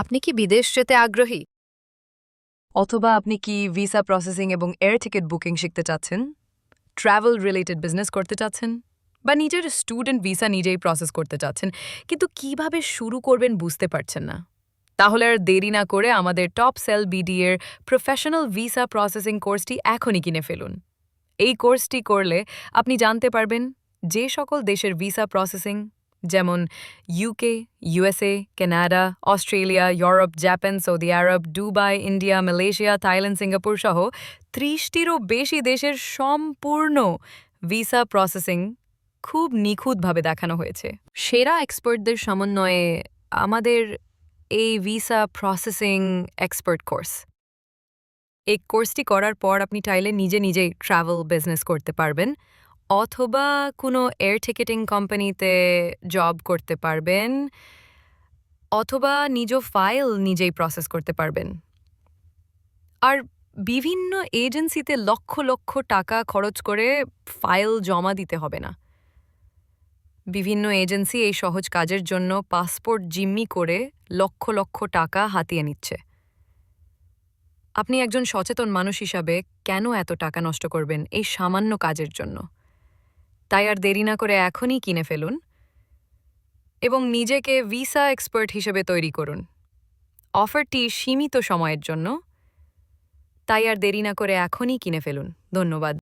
আপনি কি বিদেশ যেতে আগ্রহী? অথবা আপনি কি ভিসা প্রসেসিং এবং এয়ার টিকিট বুকিং শিখতে চাচ্ছেন? ট্রাভেল রিলেটেড বিজনেস করতে চাচ্ছেন? বা নিজের স্টুডেন্ট ভিসা নিজেই প্রসেস করতে চাচ্ছেন, কিন্তু কীভাবে শুরু করবেন বুঝতে পারছেন না। তাহলে আর দেরি না করে আমাদের টপ সেল বিডি এর প্রফেশনাল ভিসা প্রসেসিং কোর্সটি এখনই কিনে ফেলুন। এই কোর্সটি করলে আপনি জানতে পারবেন যে সকল দেশের ভিসা প্রসেসিং যেমন UK USA Canada Australia Europe Japan Saudi Arab Dubai India Malaysia Thailand Singapore সহ ত্রিশটিরও বেশি দেশের সম্পূর্ণ ভিসা প্রসেসিং খুব নিখুঁতভাবে দেখানো হয়েছে। সেরা এক্সপার্টদের সমন্বয়ে আমাদের এই ভিসা প্রসেসিং এক্সপার্ট কোর্স এই কোর্সটি করার পর আপনি চাইলে নিজে নিজেই ট্রাভেল বিজনেস করতে পারবেন। অথবা কোনো এয়ার টিকেটিং কোম্পানিতে জব করতে পারবেন, অথবা নিজ ফাইল নিজেই প্রসেস করতে পারবেন। আর বিভিন্ন এজেন্সিতে লক্ষ লক্ষ টাকা খরচ করে ফাইল জমা দিতে হবে না। বিভিন্ন এজেন্সি এই সহজ কাজের জন্য পাসপোর্ট জিম্মি করে লক্ষ লক্ষ টাকা হাতিয়ে নিচ্ছে। আপনি একজন সচেতন মানুষ হিসাবে কেন এত টাকা নষ্ট করবেন এই সামান্য কাজের জন্য? তাই আর দেরি না করে এখনই কিনে ফেলুন এবং নিজেকে ভিসা এক্সপার্ট হিসেবে তৈরি করুন। অফারটি সীমিত সময়ের জন্য, তাই আর দেরি না করে এখনই কিনে ফেলুন। ধন্যবাদ।